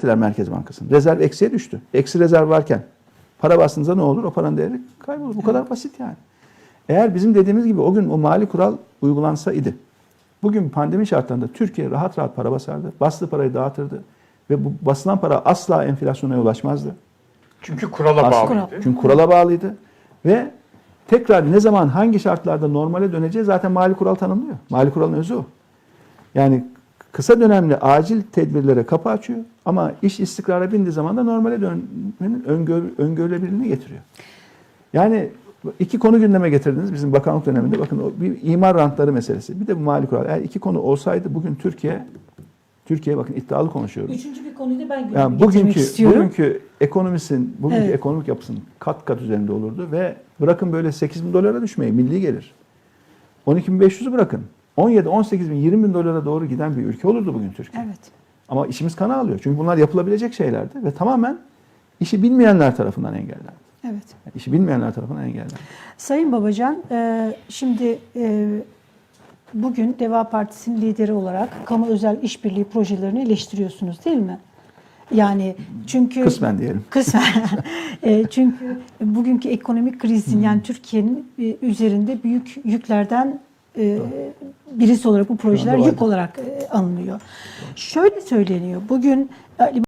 ettiler Merkez Bankası'nı. Rezerv eksiye düştü. Eksi rezerv varken para bastığınızda ne olur? O paranın değeri kaybolur. Bu kadar basit yani. Eğer bizim dediğimiz gibi o gün o mali kural uygulansa idi. Bugün pandemi şartlarında Türkiye rahat rahat para basardı. Bastığı parayı dağıtırdı. Ve bu basılan para asla enflasyona ulaşmazdı. Çünkü kurala Asla. bağlıydı. Çünkü kurala bağlıydı. Ve tekrar ne zaman hangi şartlarda normale döneceği zaten mali kural tanımlıyor. Mali kuralın özü o. Yani kısa dönemli acil tedbirlere kapı açıyor ama iş istikrara bindiği zaman da normale dönmenin öngör, öngörülebilirliğini getiriyor. Yani iki konu gündeme getirdiniz bizim bakanlık döneminde. Bakın o bir imar rantları meselesi. Bir de bu mali kural. Eğer iki konu olsaydı bugün Türkiye Türkiye bakın iddialı konuşuyorum. Üçüncü bir konuyu da ben gündeme Yani bugünkü istiyorum. bugünkü ekonomisin, bugünkü Evet. ekonomik yapısının kat kat üzerinde olurdu ve bırakın böyle 8 bin dolara düşmeyi, milli gelir. 12.500'ü bırakın. 17, 18 bin, 20 bin dolara doğru giden bir ülke olurdu bugün Türkiye. Evet. Ama işimiz kana alıyor. Çünkü bunlar yapılabilecek şeylerdi ve tamamen işi bilmeyenler tarafından engellendi. Evet. Yani işi bilmeyenler tarafından engellendi. Sayın Babacan, e, şimdi e, bugün Deva Partisi'nin lideri olarak kamu özel işbirliği projelerini eleştiriyorsunuz değil mi? Yani çünkü Kısmen diyelim. Kısmen. E, çünkü bugünkü ekonomik krizin yani Türkiye'nin e, üzerinde büyük yüklerden e, birisi olarak bu projeler yük olarak e, alınıyor. Şöyle söyleniyor. Bugün Ali